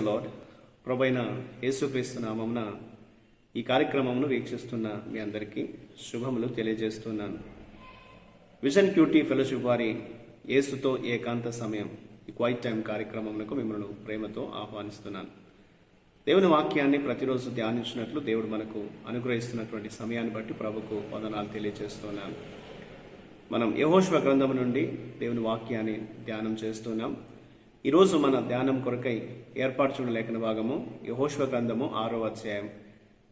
The lord ప్రభైన యేసుక్రీస్తు నామమున ఈ కార్యక్రమమును వీక్షిస్తున్న మీ అందరికీ శుభములు తెలియజేస్తున్నాను. విజన్ క్యూటీ ఫెలోషిప్ వారి యేసుతో ఏకాంత సమయం ఈ క్వైట్ టైం కార్యక్రమములకు మిమ్మల్ని ప్రేమతో ఆహ్వానిస్తున్నాను. దేవుని వాక్యాన్ని ప్రతిరోజు ధ్యానించినట్లు దేవుడు మనకు అనుగ్రహిస్తున్నటువంటి సమయాన్ని బట్టి ప్రభుకు వందనాలు తెలియజేస్తున్నాను. మనం యహోష్వ గ్రంథం నుండి దేవుని వాక్యాన్ని ధ్యానం చేస్తున్నాం. ఈరోజు మన ధ్యానం కొరకై ఏర్పాటు చూడ లేఖన భాగము యహోష్వ గ్రంథము ఆరో అధ్యాయం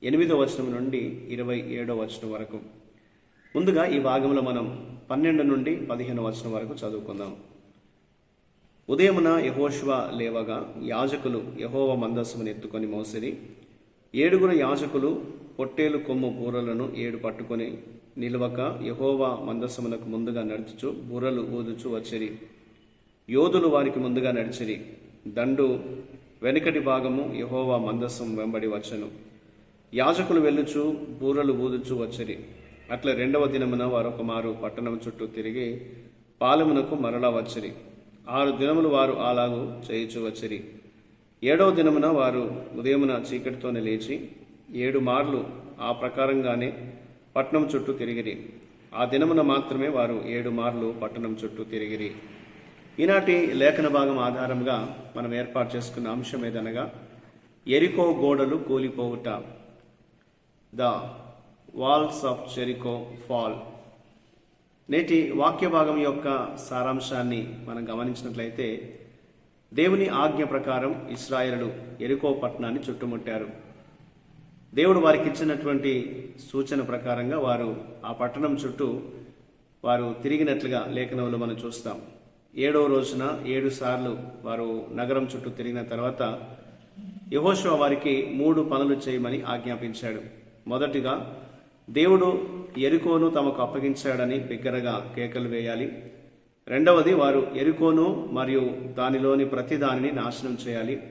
ఎనిమిదో వచనం నుండి ఇరవై ఏడో వచనం వరకు. ముందుగా ఈ భాగంలో మనం పన్నెండు నుండి పదిహేను వచనం వరకు చదువుకుందాం. ఉదయమున యహోష్వ లేవగా యాజకులు యహోవ మందస్సును ఎత్తుకొని మోసిరి. ఏడుగురు యాజకులు పొట్టేలు కొమ్ము బూరలను ఏడు పట్టుకొని నిలవక యహోవ మందస్సమునకు ముందుగా నడుచుచు బూరలు ఊదుచు వచ్చిరి. యోధులు వారికి ముందుగా నడిచిరి. దండు వెనుకటి భాగము యహోవా మందస్సం వెంబడి వచ్చను. యాజకులు వెళ్ళుచు బూరలు ఊదుచు వచ్చిరి. అట్లా రెండవ దినమున వారొక మారు పట్టణం చుట్టూ తిరిగి పాలెమునకు మరలా వచ్చిరి. ఆరు దినములు వారు అలాగూ చేయుచు వచ్చిరి. ఏడవ దినమున వారు ఉదయమున చీకటితోనే లేచి ఏడు మార్లు ఆ ప్రకారంగానే పట్టణం చుట్టూ తిరిగిరి. ఆ దినమున మాత్రమే వారు ఏడు మార్లు పట్టణం చుట్టూ తిరిగిరి. ఈనాటి లేఖన భాగం ఆధారంగా మనం ఏర్పాటు చేసుకున్న అంశం ఏదనగా ఎరికో గోడలు కూలిపోవుట. The walls of Jericho fall. నేటి వాక్య భాగం యొక్క సారాంశాన్ని మనం గమనించినట్లయితే దేవుని ఆజ్ఞ ప్రకారం ఇస్రాయలు ఎరుకో పట్టణాన్ని చుట్టుముట్టారు. దేవుడు వారికి ఇచ్చినటువంటి సూచన ప్రకారంగా వారు ఆ పట్టణం చుట్టూ వారు తిరిగినట్లుగా లేఖనంలో మనం చూస్తాం. ఏడవ రోజున ఏడు సార్లు వారు నగరం చుట్టూ తిరిగిన తర్వాత యహోశివ వారికి మూడు పనులు చేయమని ఆజ్ఞాపించాడు. మొదటిగా దేవుడు ఎరుకోను తమకు అప్పగించాడని బిగ్గరగా కేకలు వేయాలి. రెండవది వారు ఎరుకోను మరియు దానిలోని ప్రతి దానిని నాశనం చేయాలి.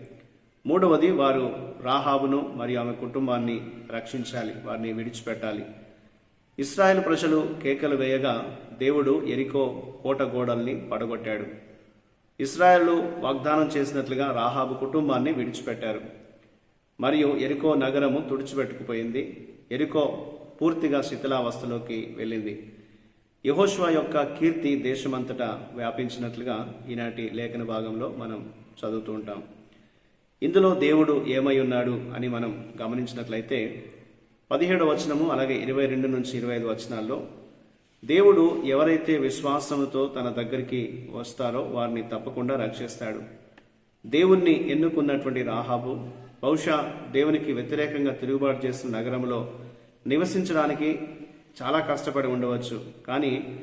మూడవది వారు రాహాబును మరియు ఆమె కుటుంబాన్ని రక్షించాలి వారిని విడిచిపెట్టాలి. ఇస్రాయేల్ ప్రజలు కేకలు వేయగా దేవుడు ఎరికో కోట గోడల్ని పడగొట్టాడు. ఇస్రాయేల్ వాగ్దానం చేసినట్లుగా రాహాబు కుటుంబాన్ని విడిచిపెట్టారు. మరియు ఎరికో నగరము తుడిచిపెట్టుకుపోయింది. ఎరికో పూర్తిగా శిథిలావస్థలోకి వెళ్ళింది. యహోష్వా యొక్క కీర్తి దేశమంతటా వ్యాపించినట్లుగా ఈనాటి లేఖన భాగంలో మనం చదువుతూ ఉంటాం. ఇందులో దేవుడు ఏమై ఉన్నాడు అని మనం గమనించినట్లయితే పదిహేడు వచనము అలాగే ఇరవై రెండు నుంచి ఇరవై ఐదు వచనాల్లో దేవుడు ఎవరైతే విశ్వాసముతో తన దగ్గరికి వస్తారో వారిని తప్పకుండా రక్షిస్తాడు. దేవుణ్ణి ఎన్నుకున్నటువంటి రాహాబు బహుశా దేవునికి వ్యతిరేకంగా తిరుగుబాటు చేసిన నగరంలో నివసించడానికి చాలా కష్టపడి ఉండవచ్చు. కానీ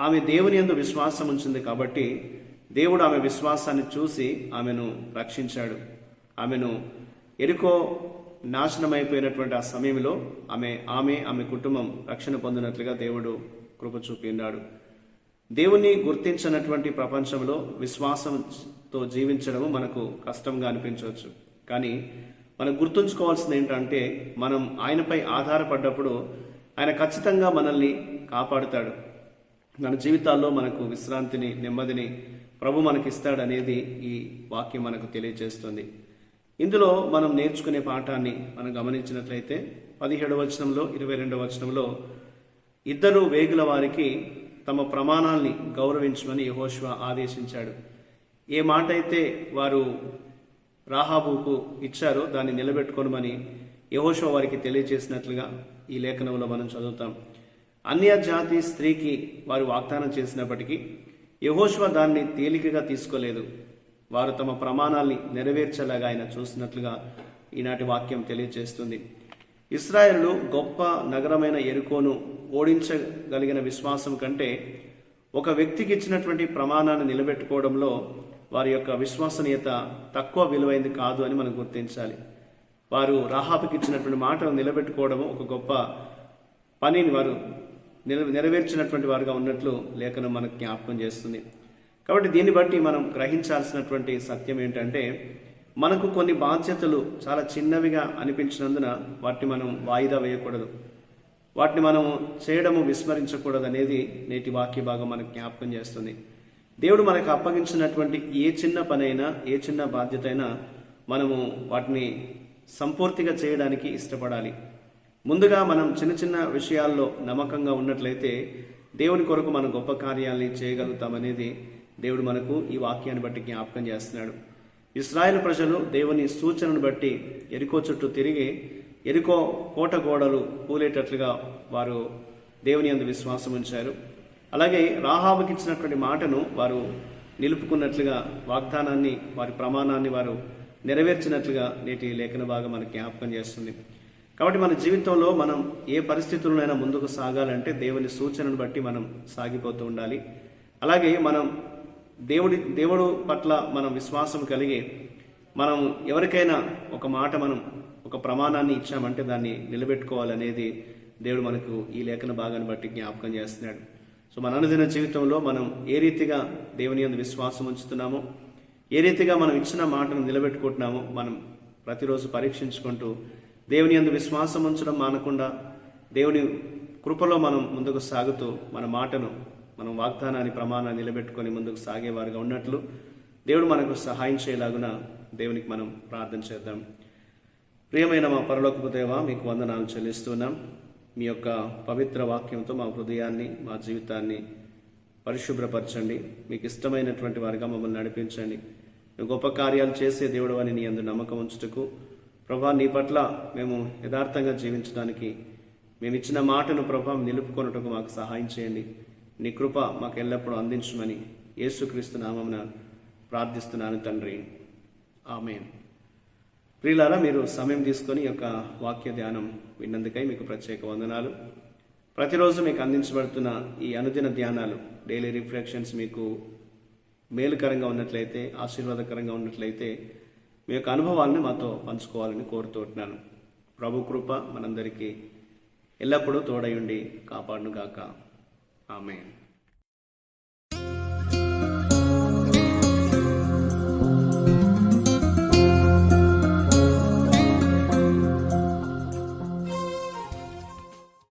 ఆమె దేవుని ఎందు విశ్వాసం ఉంచింది కాబట్టి దేవుడు ఆమె విశ్వాసాన్ని చూసి ఆమెను రక్షించాడు. ఆమెను ఎరుకో నాశనమైపోయినటువంటి ఆ సమయంలో ఆమె ఆమె ఆమె కుటుంబం రక్షణ పొందినట్లుగా దేవుడు కృప చూపినాడు దేవుణ్ణి గుర్తించినటువంటి ప్రపంచంలో విశ్వాసంతో జీవించడము మనకు కష్టంగా అనిపించవచ్చు. కానీ మనం గుర్తుంచుకోవాల్సింది ఏంటంటే మనం ఆయనపై ఆధారపడ్డప్పుడు ఆయన ఖచ్చితంగా మనల్ని కాపాడుతాడు. మన జీవితాల్లో మనకు విశ్రాంతిని నెమ్మదిని ప్రభు మనకిస్తాడనేది ఈ వాక్యం మనకు తెలియజేస్తుంది. ఇందులో మనం నేర్చుకునే పాఠాన్ని మనం గమనించినట్లయితే పదిహేడు వచనంలో ఇరవై రెండవ వచనంలో ఇద్దరు వేగుల వారికి తమ ప్రమాణాల్ని గౌరవించమని యహోష్వ ఆదేశించాడు. ఏ మాట అయితే వారు రాహాబుకు ఇచ్చారో దాన్ని నిలబెట్టుకోనమని యహోషో వారికి తెలియజేసినట్లుగా ఈ లేఖనంలో మనం చదువుతాం. అన్య జాతి స్త్రీకి వారు వాగ్దానం చేసినప్పటికీ యహోష్వ దాన్ని తేలికగా తీసుకోలేదు. వారు తమ ప్రమాణాల్ని నెరవేర్చేలాగా ఆయన చూసినట్లుగా ఈనాటి వాక్యం తెలియజేస్తుంది. ఇస్రాయేళ్ళు గొప్ప నగరమైన ఎరుకోను ఓడించగలిగిన విశ్వాసం కంటే ఒక వ్యక్తికి ఇచ్చినటువంటి ప్రమాణాన్ని నిలబెట్టుకోవడంలో వారి యొక్క విశ్వసనీయత తక్కువ విలువైంది కాదు అని మనం గుర్తించాలి. వారు రాహాబుకి ఇచ్చినటువంటి మాటను నిలబెట్టుకోవడం ఒక గొప్ప పనిని వారు నెరవేర్చినటువంటి వారుగా ఉన్నట్లు లేఖనం మనకు జ్ఞాపకం చేస్తుంది. కాబట్టి దీన్ని బట్టి మనం గ్రహించాల్సినటువంటి సత్యం ఏంటంటే మనకు కొన్ని బాధ్యతలు చాలా చిన్నవిగా అనిపించినందున వాటిని మనం వాయిదా వేయకూడదు. వాటిని మనం చేయడము విస్మరించకూడదు అనేది నేటి వాక్య భాగం మనకు జ్ఞాపకం చేస్తుంది. దేవుడు మనకు అప్పగించినటువంటి ఏ చిన్న పనైనా ఏ చిన్న బాధ్యత అయినా మనము వాటిని సంపూర్తిగా చేయడానికి ఇష్టపడాలి. ముందుగా మనం చిన్న చిన్న విషయాల్లో నమ్మకంగా ఉన్నట్లయితే దేవుని కొరకు మనం గొప్ప కార్యాలని చేయగలుగుతామనేది దేవుడు మనకు ఈ వాక్యాన్ని బట్టి జ్ఞాపకం చేస్తున్నాడు. ఇస్రాయేల్ ప్రజలు దేవుని సూచనను బట్టి ఎరుకో చుట్టూ తిరిగి ఎరుకో కోట గోడలు కూలేటట్లుగా వారు దేవుని అందు విశ్వాసం ఉంచారు. అలాగే రాహాబుకి ఇచ్చినటువంటి మాటను వారు నిలుపుకున్నట్లుగా వాగ్దానాన్ని వారి ప్రమాణాన్ని వారు నెరవేర్చినట్లుగా నేటి లేఖన భాగం మనకు జ్ఞాపకం చేస్తుంది. కాబట్టి మన జీవితంలో మనం ఏ పరిస్థితుల్లోనైనా ముందుకు సాగాలంటే దేవుని సూచనను బట్టి మనం సాగిపోతూ ఉండాలి. అలాగే మనం దేవుడి దేవుడు పట్ల మనం విశ్వాసం కలిగి మనం ఎవరికైనా ఒక మాట మనం ఒక ప్రమాణాన్ని ఇచ్చామంటే దాన్ని నిలబెట్టుకోవాలనేది దేవుడు మనకు ఈ లేఖన భాగాన్ని బట్టి జ్ఞాపకం చేస్తున్నాడు. సో మన అనుదిన జీవితంలో మనం ఏ రీతిగా దేవుని అందు విశ్వాసం ఉంచుతున్నామో ఏ రీతిగా మనం ఇచ్చిన మాటను నిలబెట్టుకుంటున్నామో మనం ప్రతిరోజు పరీక్షించుకుంటూ దేవుని యందు విశ్వాసం ఉంచడం మానకుండా దేవుని కృపలో మనం ముందుకు సాగుతూ మన మాటను మనం వాగ్దానాన్ని ప్రమాణాన్ని నిలబెట్టుకొని ముందుకు సాగేవారుగా ఉన్నట్లు దేవుడు మనకు సహాయం చేయలాగున దేవునికి మనం ప్రార్థన చేద్దాం. ప్రియమైన మా పరలోకపు దేవ మీకు వందనాలు చెల్లిస్తున్నాం. మీ యొక్క పవిత్ర వాక్యంతో మా హృదయాన్ని మా జీవితాన్ని పరిశుభ్రపరచండి. మీకు ఇష్టమైనటువంటి వారిగా మమ్మల్ని నడిపించండి. నువ్వు గొప్ప కార్యాలు చేసే దేవుడు అని నీ అందు నమ్మకం ఉంచుటకు ప్రభా నీ పట్ల మేము యథార్థంగా జీవించడానికి మేము ఇచ్చిన మాటను ప్రభా నిలుపుకొనుటకు మాకు సహాయం చేయండి. నీ కృప మాకు ఎల్లప్పుడూ అందించమని యేసుక్రీస్తు నామమున ప్రార్థిస్తున్నాను తండ్రి. ఆమె ప్రియులారా మీరు సమయం తీసుకొని ఈ యొక్క వాక్య ధ్యానం విన్నందుకై మీకు ప్రత్యేక వందనాలు. ప్రతిరోజు మీకు అందించబడుతున్న ఈ అనుదిన ధ్యానాలు డైలీ రిఫ్లెక్షన్స్ మీకు మేలుకరంగా ఉన్నట్లయితే ఆశీర్వాదకరంగా ఉన్నట్లయితే మీ యొక్క అనుభవాలను మాతో పంచుకోవాలని కోరుతుంటున్నాను ప్రభు కృప మనందరికీ ఎల్లప్పుడూ తోడయుండి కాపాడునుగాక. ఆమెన్